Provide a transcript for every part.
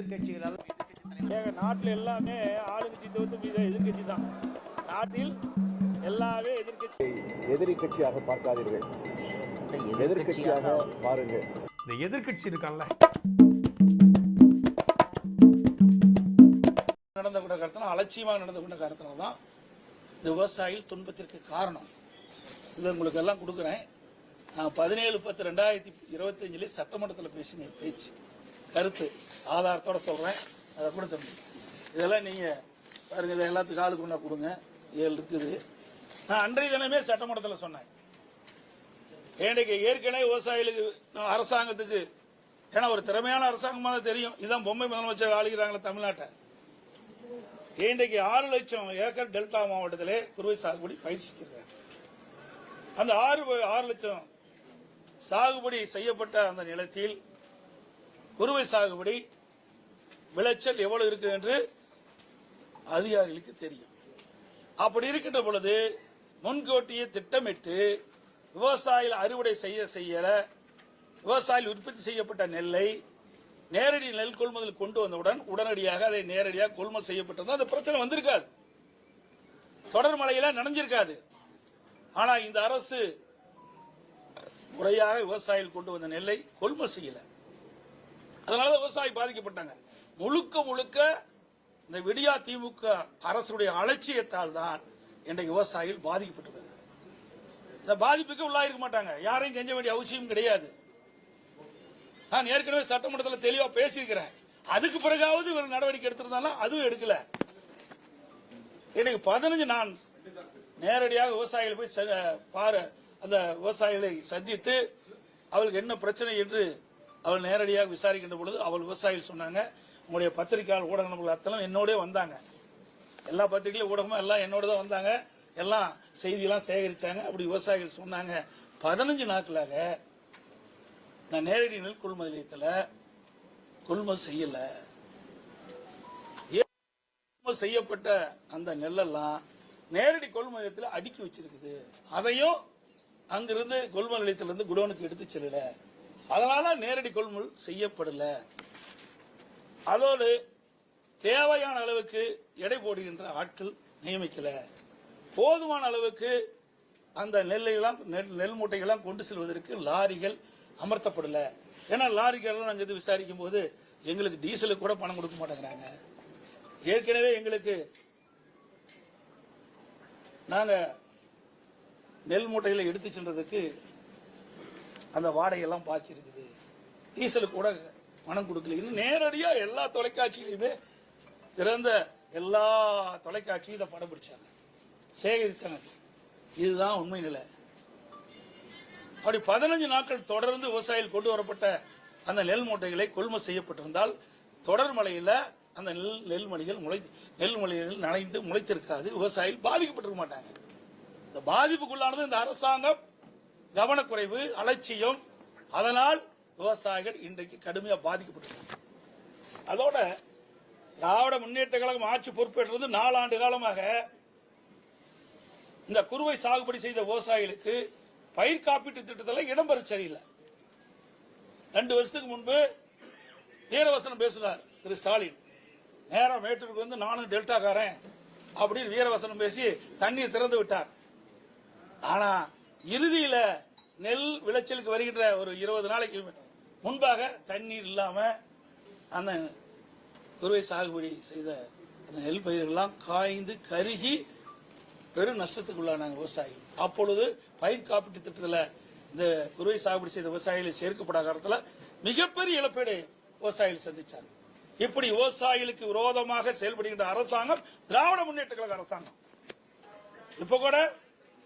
எதிர்க்கட்சிகளால் ஏங்க நாட்டில் எல்லாமே ஆளுங்கட்சி தவிர்த்து மீது எதிர்க்கட்சி தான். நாட்டில் எல்லாமே எதிர்க்கட்சி. எதிரி கட்சியாக பார்க்காதீர்கள். எதிர்க்கட்சியாக பாருங்கள். இந்த எதிர்க்கட்சி இருக்கான்ல. நடந்த கூட காரணத்தினால் அலட்சியமாக நடந்து கொண்ட காரணத்தினால தான் இந்த விவசாயிகள் துன்பத்திற்கு காரணம். இது உங்களுக்கு எல்லாம் கொடுக்குறேன். நான் பதினேழு பத்து ரெண்டாயிரத்தி இருபத்தஞ்சிலே சட்டமன்றத்தில் பேசின பேச்சு. கருத்து ஆதாரத்தோட சொல்றேன். அதை கூட தம்பி இதெல்லாம் நீங்க பாருங்க இதை எல்லாத்துக்கும் ஆளுக்கு ஒன்றா கொடுங்க. ஏழு இருக்குது. நான் அன்றைய தினமே சட்டமன்றத்தில் சொன்னேன். ஏன்றைக்கு ஏற்கனவே விவசாயிகளுக்கு அரசாங்கத்துக்கு ஏன்னா ஒரு திறமையான அரசாங்கமாக தான் தெரியும். இதான் பொம்மை முதலமைச்சர் ஆளுகிறாங்களே தமிழ்நாட்டை. இன்றைக்கு ஆறு லட்சம் ஏக்கர் டெல்டா மாவட்டத்திலே குறுவை சாகுபடி பயிற்சிக்கிறாங்க அந்த ஆறு ஆறு லட்சம் சாகுபடி செய்யப்பட்ட அந்த நிலத்தில் குறுவை சாகுபடி விளைச்சல் எவ்வளவு இருக்கு என்று அதிகாரிகளுக்கு தெரியும். அப்படி இருக்கின்ற பொழுது முன்கூட்டியே திட்டமிட்டு விவசாயிகள் அறுவடை செய்ய செய்யல விவசாயிகள் உற்பத்தி செய்யப்பட்ட நெல்லை நேரடி நெல் கொள்முதல் கொண்டு வந்தவுடன் உடனடியாக அதை நேரடியாக கொள்முதல் செய்யப்பட்டிருந்தா அந்த பிரச்சனை வந்திருக்காது. தொடர் மழையில நனைஞ்சிருக்காது. ஆனா இந்த அரசு முறையாக விவசாயிகள் கொண்டு வந்த நெல்லை கொள்முதல் செய்யலை. அதனால விவசாயி பாதிக்கப்பட்டாங்க. முழுக்க முழுக்க இந்த விடியா திமுக அரசுடைய அலட்சியத்தால் தான் இன்றைக்கு விவசாயிகள் பாதிக்கப்பட்டுள்ளது. இந்த பாதிப்புக்கு உள்ளாயிருக்க மாட்டாங்க. யாரையும் செஞ்ச வேண்டிய அவசியம் கிடையாது. நான் ஏற்கனவே சட்டமன்றத்தில் தெளிவா பேசியிருக்கிறேன். அதுக்கு பிறகாவது இவர் நடவடிக்கை எடுத்திருந்தாலும் அதுவும் எடுக்கல. இன்னைக்கு பதினஞ்சு நான் நேரடியாக விவசாயிகள் போய் ச- பாரு அந்த விவசாயிகளை சந்தித்து அவளுக்கு என்ன பிரச்சனை என்று அவள் நேரடியாக விசாரிக்கின்ற பொழுது அவள் விவசாயிகள் சொன்னாங்க உங்களுடைய பத்திரிகையாளர் ஊடக நபர்கள் அத்தனை என்னோடய வந்தாங்க. எல்லா பத்திரிகையிலும் ஊடகமும் எல்லாம் என்னோட தான் வந்தாங்க. எல்லாம் செய்தியெல்லாம் சேகரிச்சாங்க. அப்படி விவசாயிகள் சொன்னாங்க. பதினஞ்சு நாட்களாக நான் நேரடி நெல் கொள்முதல் நிலையத்தில் கொள்முதல் செய்யலை. ஏன் செய்யப்பட்ட அந்த நெல்லெல்லாம் நேரடி கொள்முதல் நிலையத்தில் அடுக்கி வச்சிருக்குது. அதையும் அங்கிருந்து கொள்முதல் நிலையத்திலிருந்து குடோனுக்கு எடுத்து செல்லலை. அதனால நேரடி கொள்முதல் செய்யப்படல. அதோடு தேவையான அளவுக்கு எடை போடுகின்ற ஆட்கள் நியமிக்கல. போதுமான அளவுக்கு அந்த நெல்லையெல்லாம் நெல் நெல் மூட்டைகள்லாம் கொண்டு செல்வதற்கு லாரிகள் அமர்த்தப்படல. ஏன்னா லாரிகள்லாம் நாங்கள் இது விசாரிக்கும் போது எங்களுக்கு டீசலுக்கு கூட பணம் கொடுக்க மாட்டேங்கிறாங்க. ஏற்கனவே எங்களுக்கு நாங்கள் நெல் மூட்டைகளை எடுத்து சென்றதுக்கு அந்த வாடகையெல்லாம் பாய்ச்சிருக்குது. இருக்குது டீசலுக்கு கூட பணம் கொடுக்கல. இன்னும் நேரடியாக எல்லா தொலைக்காட்சியிலையுமே திறந்த எல்லா தொலைக்காட்சியும் இதை படம் பிடிச்சாங்க சேகரித்தாங்க இதுதான் உண்மை நிலை. அப்படி பதினஞ்சு நாட்கள் தொடர்ந்து விவசாயிகள் கொண்டு வரப்பட்ட அந்த நெல் மூட்டைகளை கொள்முதல் செய்யப்பட்டிருந்தால் தொடர் மழையில அந்த நெல் நெல்மணிகள் முளை நெல் மணிகள் நனைந்து முளைத்திருக்காது. விவசாயிகள் பாதிக்கப்பட்டிருக்க மாட்டாங்க. இந்த பாதிப்புக்குள்ளானது இந்த அரசாங்கம் கவனக்குறைவு அலட்சியம். அதனால் விவசாயிகள் இன்றைக்கு கடுமையா பாதிக்கப்பட்டிருக்காங்க. அதோட திராவிட முன்னேற்ற கழகம் ஆட்சி பொறுப்பேற்றது நாலாண்டு காலமாக இந்த குறுவை சாகுபடி செய்த விவசாயிகளுக்கு பயிர் காப்பீட்டு திட்டத்தில் இடம்பெற சரியில்லை ரெண்டு வருஷத்துக்கு முன்பு வீரவசனம் பேசினார் திரு ஸ்டாலின். நேரம் மேட்டூருக்கு வந்து நானும் டெல்டாக்காரன் அப்படின்னு வீரவசனம் பேசி தண்ணீர் திறந்து விட்டார். ஆனா இறுதியில நெல் விளைச்சலுக்கு வருகின்ற ஒரு இருபது நாளைக்கு முன்பாக தண்ணீர் இல்லாம அந்த குறுவை சாகுபடி செய்த அந்த நெல் பயிர்கள்லாம் காய்ந்து கருகி பெரும் நஷ்டத்துக்குள்ளானாங்க விவசாயிகள் அப்பொழுது பயிர் காப்பீட்டு திட்டத்தில் இந்த குறுவை சாகுபடி செய்த விவசாயிகளை சேர்க்கப்படாத காலத்தில் மிகப்பெரிய இழப்பீடு விவசாயிகள் சந்திச்சாங்க. இப்படி விவசாயிகளுக்கு விரோதமாக செயல்படுகின்ற அரசாங்கம் திராவிட முன்னேற்ற கழக அரசாங்கம். இப்ப கூட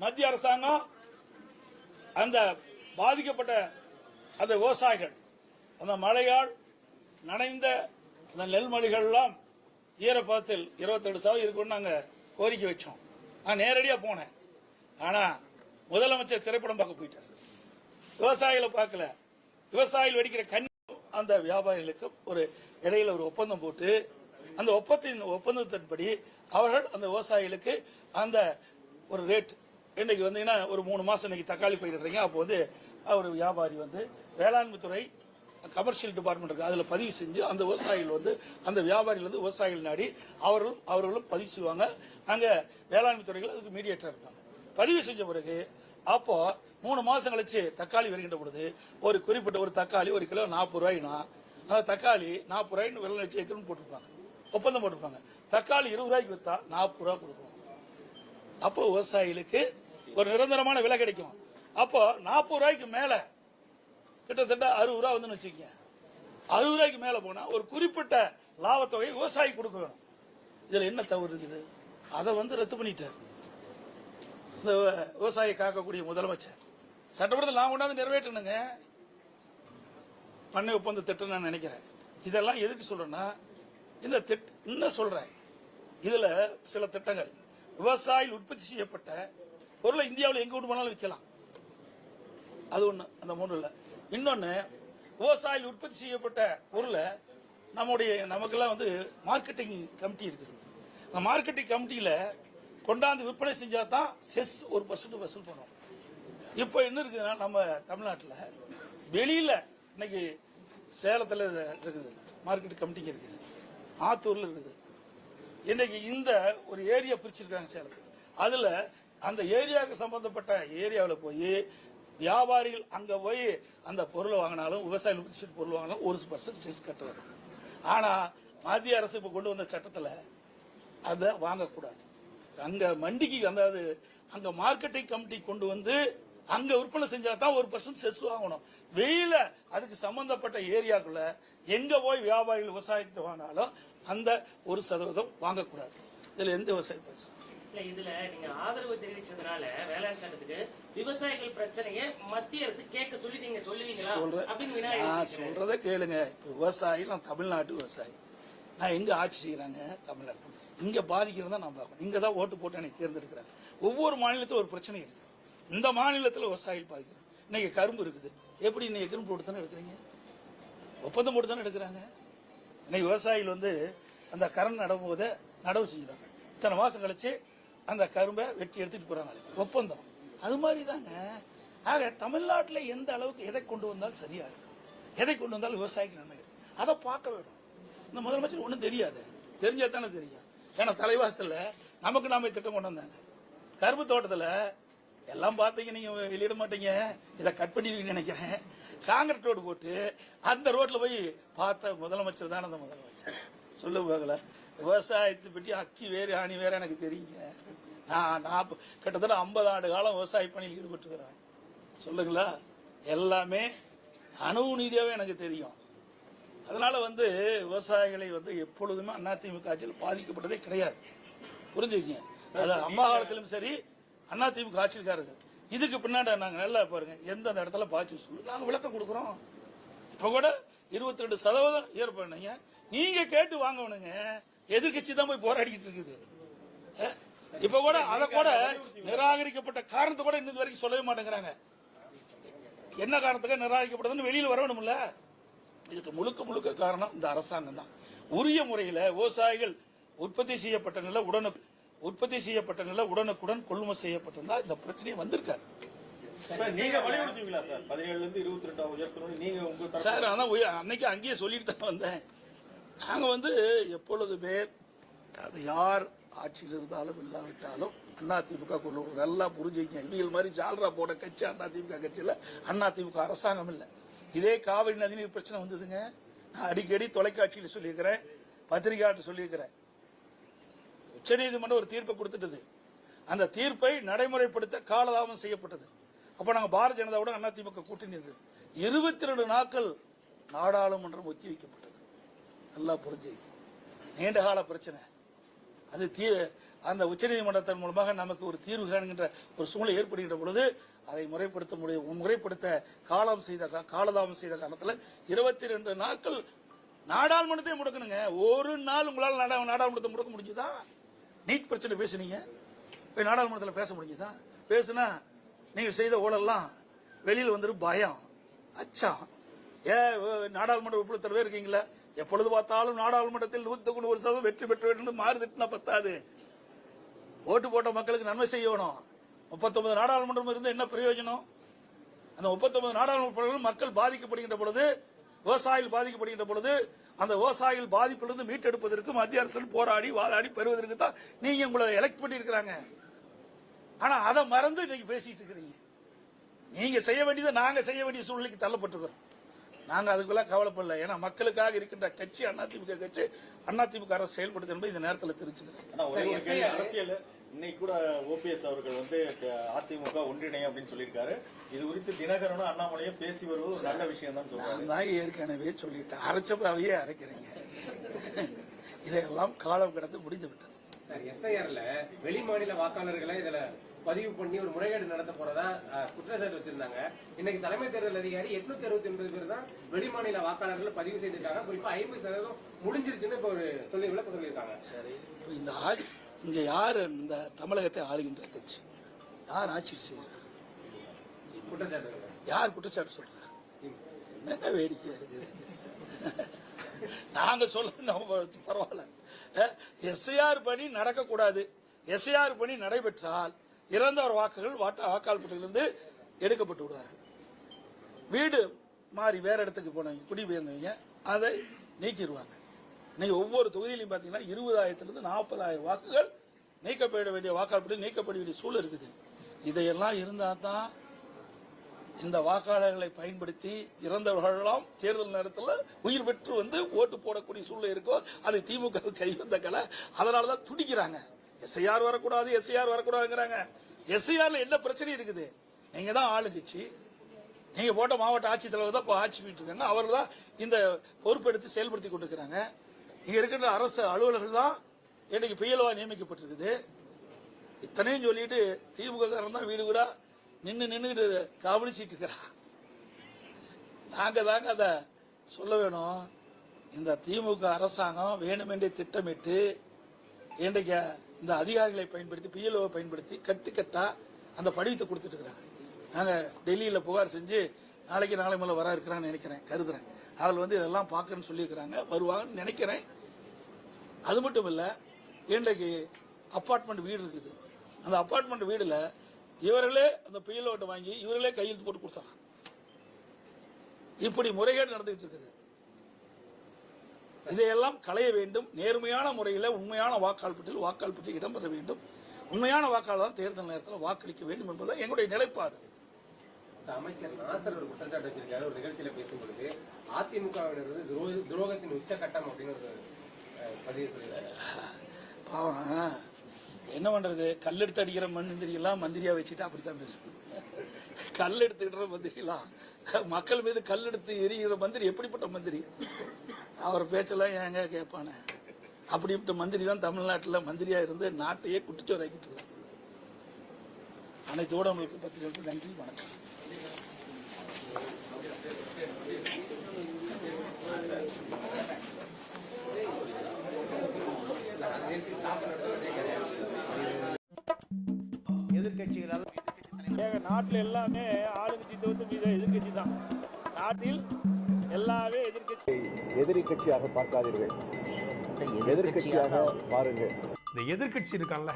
மத்திய அரசாங்கம் அந்த பாதிக்கப்பட்ட அந்த விவசாயிகள் அந்த மழையால் நனைந்த அந்த நெல்மொழிகள்லாம் எல்லாம் ஈரப்பதத்தில் இருபத்தெட்டு சதவீதம் இருக்குன்னு நாங்கள் கோரிக்கை வச்சோம். நான் நேரடியாக போனேன். ஆனால் முதலமைச்சர் திரைப்படம் பார்க்க போயிட்டார். விவசாயிகளை பார்க்கல. விவசாயிகள் வெடிக்கிற கண் அந்த வியாபாரிகளுக்கு ஒரு இடையில ஒரு ஒப்பந்தம் போட்டு அந்த ஒப்பத்தின் ஒப்பந்தத்தின்படி அவர்கள் அந்த விவசாயிகளுக்கு அந்த ஒரு ரேட் இன்னைக்கு வந்தீங்கன்னா ஒரு மூணு மாசம் இன்னைக்கு தக்காளி பயிரிடுறீங்க அப்போ வந்து ஒரு வியாபாரி வந்து வேளாண்மை துறை கமர்ஷியல் டிபார்ட்மெண்ட் இருக்கு. அதுல பதிவு செஞ்சு அந்த விவசாயிகள் வந்து அந்த வியாபாரிகள் வந்து விவசாயிகள் நாடி அவர்களும் அவர்களும் பதிவு செய்வாங்க. அங்க வேளாண்மை துறைகள் அதுக்கு மீடியேட்டர் இருப்பாங்க பதிவு செஞ்ச பிறகு அப்போ மூணு மாசம் கழிச்சு தக்காளி வருகின்ற பொழுது ஒரு குறிப்பிட்ட ஒரு தக்காளி ஒரு கிலோ நாற்பது ரூபாய்னா அந்த தக்காளி நாற்பது ரூபாய்னு வெள்ளம் லட்சம் ஏக்கர்னு போட்டிருப்பாங்க. ஒப்பந்தம் போட்டிருப்பாங்க. தக்காளி இருபது ரூபாய்க்கு வித்தா நாற்பது ரூபா கொடுக்கணும். அப்போ விவசாயிகளுக்கு ஒரு நிரந்தரமான விலை கிடைக்கும். அப்போ நாற்பது ரூபாய்க்கு மேல கிட்டத்தட்ட அறுபது ரூபா வந்து வச்சுக்கோங்க. அறுபது ரூபாய்க்கு மேல போனா ஒரு குறிப்பிட்ட லாபத்தொகை விவசாயி கொடுக்க வேணும். இதுல என்ன தவறு இருக்குது? அதை வந்து ரத்து பண்ணிட்டார். இந்த விவசாயி காக்கக்கூடிய முதலமைச்சர். சட்டப்படத்தில் நான் கொண்டாந்து நிறைவேற்றணுங்க. பண்ணை ஒப்பந்த திட்டம் நான் நினைக்கிறேன். இதெல்லாம் எதுக்கு சொல்றேன்னா இந்த திட்டம் இன்னும் சொல்றேன். இதுல சில திட்டங்கள். விவசாயிகள் உற்பத்தி செய்யப்பட்ட பொருளை இந்தியாவில் எங்க விட்டு போனாலும் விற்கலாம். அது ஒண்ணு அந்த மூணு இல்லை. இன்னொன்னு விவசாயிகள் உற்பத்தி செய்யப்பட்ட பொருளை நம்முடைய நமக்கெல்லாம் வந்து மார்க்கெட்டிங் கமிட்டி இருக்குது. அந்த மார்க்கெட்டிங் கமிட்டியில கொண்டாந்து விற்பனை செஞ்சா தான் செஸ் ஒரு பர்சன்ட் வசூல் பண்ணுவோம் இப்போ என்ன இருக்குன்னா நம்ம தமிழ்நாட்டில் வெளியில இன்னைக்கு சேலத்தில் இருக்குது மார்க்கெட் கமிட்டிங்க இருக்குது. ஆத்தூர்ல இருக்குது. இன்னைக்கு இந்த ஒரு ஏரியா பிரிச்சிருக்காங்க சேலத்தில். அதுல அந்த ஏரியாவுக்கு சம்பந்தப்பட்ட ஏரியாவில் போய் வியாபாரிகள் அங்கே போய் அந்த பொருளை வாங்கினாலும் விவசாய பொருள் வாங்கினாலும் ஒரு பர்சன்ட் செஸ் கட்டுவார் ஆனால் மத்திய அரசு இப்போ கொண்டு வந்த சட்டத்தில் அதை வாங்கக்கூடாது. அங்கே மண்டிக்கு அதாவது அங்கே மார்க்கெட்டிங் கமிட்டி கொண்டு வந்து அங்க விற்பனை செஞ்சா தான் ஒரு பர்சன்ட் செஸ் வாங்கணும். வெளியில அதுக்கு சம்பந்தப்பட்ட ஏரியாக்குள்ள எங்க போய் வியாபாரிகள் விவசாயத்தை வாங்கினாலும் அந்த ஒரு சதவீதம் வாங்கக்கூடாது. இதுல எந்த விவசாயம் இல்ல இதுல நீங்க ஆதரவு தெரிவிச்சதுனால வேளாண் சட்டத்துக்கு விவசாயிகள் பிரச்சனையை மத்திய அரசு கேட்க சொல்லி நீங்க சொல்லுவீங்களா அப்படின்னு நான். சொல்றதை கேளுங்க விவசாயி நான் தமிழ்நாட்டு விவசாயி நான் எங்க ஆட்சி செய்யறாங்க தமிழ்நாட்டு இங்க பாதிக்கிறதா நான் பார்க்கணும் இங்க தான் ஓட்டு போட்டு எனக்கு தேர்ந்தெடுக்கிறாங்க ஒவ்வொரு மாநிலத்திலும் ஒரு பிரச்சனை இருக்கு இந்த மாநிலத்தில் விவசாயிகள் பாதிக்கிறோம் இன்னைக்கு கரும்பு இருக்குது எப்படி இன்னைக்கு கரும்பு போட்டு தானே எடுக்கிறீங்க ஒப்பந்தம் போட்டு தானே எடுக்கிறாங்க இன்னைக்கு விவசாயிகள் வந்து அந்த கரண் நடும்போது நடவு செய்யறாங்க இத்தனை மாசம் கழிச்சு அந்த கரும்பை வெட்டி எடுத்துட்டு போறாங்க ஒப்பந்தம். அது மாதிரி தாங்க ஆக தமிழ்நாட்டில் எந்த அளவுக்கு எதை கொண்டு வந்தாலும் சரியா இருக்கும் எதை கொண்டு வந்தாலும் விவசாயிக்கு நன்மை. அதை பார்க்க வேண்டும் இந்த முதலமைச்சர் ஒன்றும் தெரியாது. தெரிஞ்சா தானே தெரியும். ஏன்னா தலைவாசத்தில் நமக்கு நாம திட்டம் கொண்டு வந்தாங்க. கரும்பு தோட்டத்தில் எல்லாம் பார்த்தீங்க நீங்க வெளியிட மாட்டீங்க. இதை கட் பண்ணிடுவீங்கன்னு நினைக்கிறேன். காங்கிரட் ரோடு போட்டு அந்த ரோட்ல போய் பார்த்த முதலமைச்சர் தான் அந்த முதலமைச்சர். சொல்ல போகல விவசாயத்தை பற்றி அக்கி வேறு ஆணி வேற எனக்கு தெரியுங்க. நான் நாற்பது கிட்டத்தட்ட ஐம்பது ஆண்டு காலம் விவசாய பணியில் ஈடுபட்டுக்கிறேன். சொல்லுங்களா? எல்லாமே அணுவு நீதியாகவே எனக்கு தெரியும். அதனால வந்து விவசாயிகளை வந்து எப்பொழுதுமே அதிமுக ஆட்சியில் பாதிக்கப்பட்டதே கிடையாது. புரிஞ்சுக்கங்க. அது அம்மா காலத்திலும் சரி அதிமுக ஆட்சியிருக்காரு இதுக்கு பின்னாடி நாங்கள் நல்லா பாருங்க. எந்தெந்த இடத்துல பாய்ச்சி சொல்லு நாங்கள் விளக்கம் கொடுக்குறோம். இப்போ கூட இருபத்தி ரெண்டு சதவீதம் ஏற்படுங்க நீங்க கேட்டு வாங்கணுங்க எதிர்க்கட்சி தான் போய் போராடிக்கிட்டு இருக்குது. இப்ப கூட அத கூட நிராகரிக்கப்பட்ட காரணத்தை கூட இன்னது வரைக்கும் சொல்லவே மாட்டேங்கிறாங்க. என்ன காரணத்துக்கு நிராகரிக்கப்பட்டதுன்னு வெளியில வரணும்ல இதுக்கு முழுக்க முழுக்க காரணம் இந்த அரசாங்கம் தான். உரிய முறையில விவசாயிகள் உற்பத்தி செய்யப்பட்ட நில உடனுக்கு உற்பத்தி செய்யப்பட்ட நில உடனுக்குடன் கொள்முதல் செய்யப்பட்டிருந்தா இந்த பிரச்சனையே வந்திருக்காது. சார், நீங்க வலியுறுத்துவீங்களா சார்? பதினேழுல இருந்து இருபத்தி ரெண்டாவது உயர்த்தணும் நீங்க உங்க தரப்பு சார் அதான் அன்னைக்கு அங்கேயே சொல்லிட்டு தான் வந்தேன். நாங்கள் வந்து எப்பொழுதுமே அது யார் ஆட்சியில் இருந்தாலும் இல்லாவிட்டாலும் அண்ணா திமுக கொண்டு வரும். நல்லா புரிஞ்சுக்கங்க. இவங்க மாதிரி ஜால்ரா போட கட்சி அண்ணா திமுக கட்சியில் அண்ணா திமுக அரசாங்கம் இல்லை. இதே காவிரி நதிநீர் பிரச்சனை வந்ததுங்க. நான் அடிக்கடி தொலைக்காட்சியில் சொல்லியிருக்கிறேன் பத்திரிகையாட்டு சொல்லியிருக்கிறேன். உச்சநீதிமன்றம் ஒரு தீர்ப்பை கொடுத்துட்டது. அந்த தீர்ப்பை நடைமுறைப்படுத்த காலதாமம் செய்யப்பட்டது. அப்போ நாங்கள் பாரதிய ஜனதாவோட அதிமுக கூட்டணி இருந்தது. இருபத்தி ரெண்டு நாட்கள் நாடாளுமன்றம் ஒத்தி வைக்கப்பட்டது. நல்லா புரிஞ்சு. நீண்டகால பிரச்சனை. அது தீ அந்த உச்சநீதிமன்றத்தின் மூலமாக நமக்கு ஒரு தீர்வு காணுகின்ற ஒரு சூழ்நிலை ஏற்படுகின்ற பொழுது அதை முறைப்படுத்த முடியும். முறைப்படுத்த காலம் செய்த காலதாமம் செய்த காலத்தில் இருபத்தி ரெண்டு நாட்கள் நாடாளுமன்றத்தை முடக்கணுங்க. ஒரு நாள் உங்களால் நாடாளுமன்றத்தை முடக்க முடிஞ்சுதா? நீட் பிரச்சனை பேசுனீங்க. போய் நாடாளுமன்றத்தில் பேச முடிஞ்சுதா? பேசுனா நீங்கள் செய்த ஊழல்லாம் வெளியில் வந்துடும் பயம். அச்சம் ஏ ஓ, நாடாளுமன்ற உறுப்பினர் இருக்கீங்களா. எப்பொழுது பார்த்தாலும் நாடாளுமன்றத்தில் நூத்துக்கு ஒரு சதவீதம் வெற்றி பெற்ற வேண்டும் மாறு திட்டினா பத்தாது. ஓட்டு போட்ட மக்களுக்கு நன்மை செய்யணும். முப்பத்தொன்பது நாடாளுமன்றம் இருந்து என்ன பிரயோஜனம்? அந்த முப்பத்தொன்பது நாடாளுமன்ற மக்கள் பாதிக்கப்படுகின்ற பொழுது விவசாயிகள் பாதிக்கப்படுகின்ற பொழுது அந்த விவசாயிகள் பாதிப்பிலிருந்து மீட்டெடுப்பதற்கு மத்திய அரசு போராடி வாதாடி பெறுவதற்கு தான் நீங்க உங்களை எலெக்ட் பண்ணியிருக்கிறாங்க. ஆனா அதை மறந்து இன்னைக்கு பேசிட்டு இருக்கிறீங்க. நீங்க செய்ய வேண்டியதை நாங்க செய்ய வேண்டிய சூழ்நிலைக்கு தள்ளப்பட்டிருக்கிறோம். நாங்க அதுக்குள்ள கவலைப்படல. ஏன்னா மக்களுக்காக இருக்கின்ற கட்சி அதிமுக கட்சி அதிமுக அரசு செயல்படுது என்பதை இந்த நேரத்தில் கேள்வி. அரசியல் இன்னைக்கு கூட ஓபிஎஸ் அவர்கள் வந்து அதிமுக ஒன்றிணையும் அப்படின்னு சொல்லியிருக்காரு. இது குறித்து தினகரனும் அண்ணாமலையும் பேசி வருவது நல்ல விஷயம் தான் சொல்றாரு. நான் ஏற்கனவே சொல்லிட்டேன். அரைச்சப்பாவையே அரைக்கிறீங்க. இதையெல்லாம் காலம் கடந்து முடிந்து விட்டது. சார் எஸ்ஐஆர்ல வெளி மாநில வாக்காளர்களை இதுல பதிவு பண்ணி ஒரு முறைகேடு நடத்த போறதா குற்றச்சாட்டு வச்சிருந்தாங்க. இன்னைக்கு தலைமை தேர்தல் அதிகாரி எட்நூத்தி அறுபத்தி ஒன்பது பேர் தான் வெளி மாநில வாக்காளர்களை பதிவு செய்திருக்காங்க. குறிப்பா ஐம்பது சதவீதம் முடிஞ்சிருச்சுன்னு இப்ப ஒரு சொல்லி விளக்க சொல்லியிருக்காங்க. சரி. இப்ப இந்த ஆட்சி இங்க யாரு இந்த தமிழகத்தை ஆளுகின்ற கட்சி? யார் ஆட்சி செய்யறாங்க குற்றச்சாட்டு யார் குற்றச்சாட்டு சொல்றாங்க? என்னங்க வேடிக்கையா இருக்குது நாங்க நம்ம பரவாயில்ல. எஸ்ஐஆர் பணி நடக்கக்கூடாது. எஸ்ஐஆர் பணி நடைபெற்றால் இறந்தவர் வாக்குகள் வாட்டா வாக்காளர் பட்டியலிருந்து எடுக்கப்பட்டு விடுவார்கள். வீடு மாறி வேற இடத்துக்கு போனவங்க குடிபெயர்ந்தவங்க அதை நீக்கிடுவாங்க. இன்னைக்கு ஒவ்வொரு தொகுதியிலையும் பார்த்தீங்கன்னா இருபதாயிரத்திலிருந்து நாற்பதாயிரம் வாக்குகள் நீக்கப்பட வேண்டிய வாக்காளர் பட்டியல் நீக்கப்பட வேண்டிய சூழல் இருக்குது. இதையெல்லாம் இருந்தால் தான் இந்த வாக்காளர்களை பயன்படுத்தி இறந்தவர்களெல்லாம் தேர்தல் நேரத்தில் உயிர் பெற்று வந்து ஓட்டு போடக்கூடிய சூழ்நிலை இருக்கோ அது திமுக கை வந்த கலை. அதனால தான் துடிக்கிறாங்க. எஸ்ஐஆர் வரக்கூடாது எஸ்ஐஆர் வரக்கூடாதுங்கிறாங்க. எஸ்ஐஆர்ல என்ன பிரச்சனை இருக்குது? நீங்க தான் ஆளுங்கட்சி. நீங்க போட்ட மாவட்ட ஆட்சித்தலைவர் தான் இப்போ ஆட்சி இருக்காங்க அவர் தான் இந்த பொறுப்பெடுத்து செயல்படுத்தி கொண்டிருக்கிறாங்க. இங்க இருக்கின்ற அரசு அலுவலர்கள் தான் இன்னைக்கு பிஎல்ஓ நியமிக்கப்பட்டிருக்குது. இத்தனையும் சொல்லிட்டு திமுக காரன் தான் வீடு வீடா நின்று நின்று கவனிச்சிட்டு இருக்கிறா. நாங்க தாங்க அதை சொல்ல வேணும். இந்த திமுக அரசாங்கம் வேணுமென்றே திட்டமிட்டு இன்றைக்கு இந்த அதிகாரிகளை பயன்படுத்தி பிஎல்ஓவை பயன்படுத்தி கட்டு கட்டா அந்த படிவத்தை கொடுத்துட்டு இருக்கிறாங்க. நாங்கள் டெல்லியில் புகார் செஞ்சு நாளைக்கு நாளை மேலே வர இருக்கிறான்னு நினைக்கிறேன் கருதுறேன். அதில் வந்து இதெல்லாம் பார்க்கறேன்னு சொல்லியிருக்கிறாங்க வருவாங்கன்னு நினைக்கிறேன். அது மட்டும் இல்லை இன்றைக்கு அப்பார்ட்மெண்ட் வீடு இருக்குது. அந்த அப்பார்ட்மெண்ட் வீடில் இவர்களே அந்த பிஎல்ஓட்டை வாங்கி இவர்களே கையெழுத்து போட்டு கொடுத்தாங்க இப்படி முறைகேடு நடந்துகிட்டு இருக்குது. இதையெல்லாம் களைய வேண்டும். நேர்மையான முறையில் உண்மையான வாக்காளர் பட்டியல் வாக்காளர் பட்டியல் இடம்பெற வேண்டும். உண்மையான வாக்காளர் தான் தேர்தல் நேரத்தில் வாக்களிக்க வேண்டும் என்பதுதான் எங்களுடைய நிலைப்பாடு. சார், அமைச்சர் நாசர் ஒரு குற்றச்சாட்டு வச்சிருக்காரு. ஒரு நிகழ்ச்சியில பேசும்பொழுது அதிமுகவினர் வந்து துரோ- துரோகத்தின் உச்சகட்டம் அப்படின்னு ஒரு பதிவு பாவம் என்ன பண்றது? கல் எடுத்து அடிக்கிற மந்திரி எல்லாம் மந்திரியா வச்சுட்டு அப்படித்தான் பேசணும் கல் எடுத்துக்கிற மந்திரி எல்லாம் மக்கள் மீது கல் எடுத்து எரிகிற மந்திரி எப்படிப்பட்ட மந்திரி? அவர் பேச்செல்லாம் ஏங்க கேட்பானே? அப்படிப்பட்ட மந்திரி தான் தமிழ்நாட்டில் மந்திரியா இருந்து நாட்டையே குட்டிச்சோராக்கிட்டு இருக்காங்க அனைத்தோட உங்களுக்கு பத்திரிகைக்கு நன்றி வணக்கம். எதிர்கட்சிகளால் நாட்டில் எல்லாமே ஆளுங்கட்சி தவிர்த்து மீது எதிர்கட்சி தான் நாட்டில் எல்லாமே எதிர்கட்சி எதிரி கட்சியாக பார்க்காதீர்கள் எதிர்கட்சியாக பாருங்கள். இந்த எதிர்க்கட்சி இருக்கான்ல.